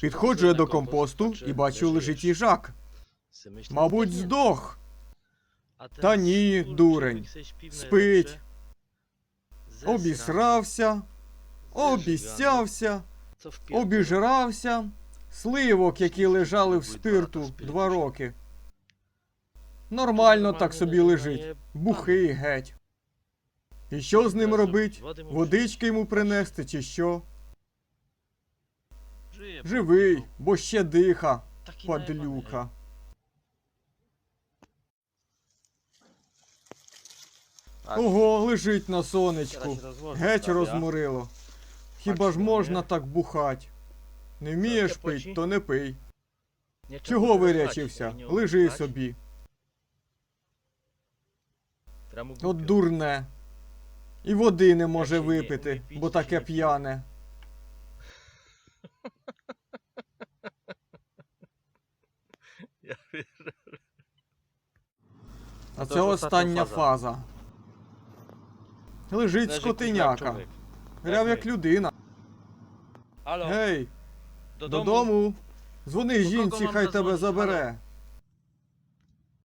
Підходжу я до компосту і бачу лежить їжак. Мабуть, здох. Та ні, дурень. Спить. Обісрався, обіцявся, обіжрався. Сливок, які лежали в спирту два роки. Нормально так собі лежить. Бухий геть. І що з ним робить? Водички йому принести чи що? Живий, бо ще диха, падлюка. Ого, лежить на сонечку. Геть розморило. Хіба ж можна так бухать? Не вмієш пить, то не пий. Чого вирячився? Лежи собі. От дурне. І води не може випити, бо таке п'яне. А це остання фаза. Лежить скотиняка. Гряв як людина. Алло, Гей, додому. додому. Дзвони жінці, хай тебе зазвонить? забере.